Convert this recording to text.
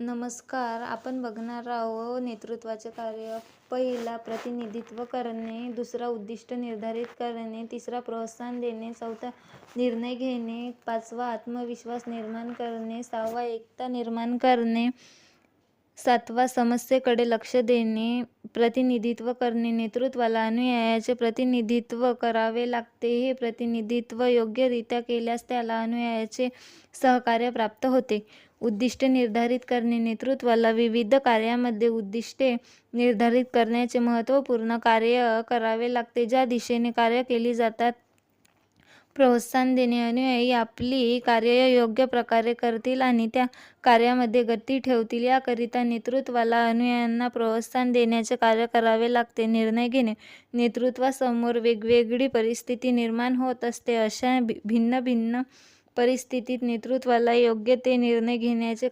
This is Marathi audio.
नमस्कार. आपण बघणार आहोत नेतृत्वाचे कार्य. पहिला प्रतिनिधित्व करणे. दुसरा उद्दिष्ट निर्धारित करणे. तिसरा प्रोत्साहन देणे. चौथा निर्णय घेणे. पाचवा आत्मविश्वास निर्माण करणे. सहावा एकता निर्माण करणे. सातवा समस्येकडे लक्ष देणे प्रतिनिधित्व करणे नेतृत्वाला अनुयायाचे प्रतिनिधित्व करावे लागते. हे प्रतिनिधित्व योग्यरित्या केल्यास त्याला अनुयायाचे सहकार्य प्राप्त होते. उद्दिष्टे निर्धारित करणे नेतृत्वाला विविध कार्यामध्ये उद्दिष्टे निर्धारित करण्याचे महत्त्वपूर्ण कार्य करावे लागते ज्या दिशेने कार्य केली जातात. प्रोत्साहन देणे अनुयायी आपली कार्य योग्य प्रकारे करतील आणि त्या कार्यामध्ये गती ठेवतील. याकरिता नेतृत्वाला अनुयायांना प्रोत्साहन देण्याचे कार्य करावे लागते. निर्णय घेणे नेतृत्वासमोर वेगवेगळी परिस्थिती निर्माण होत असते. अशा भिन्न भिन्न परिस्थितीत नेतृत्वाला योग्य ते निर्णय घेण्याचे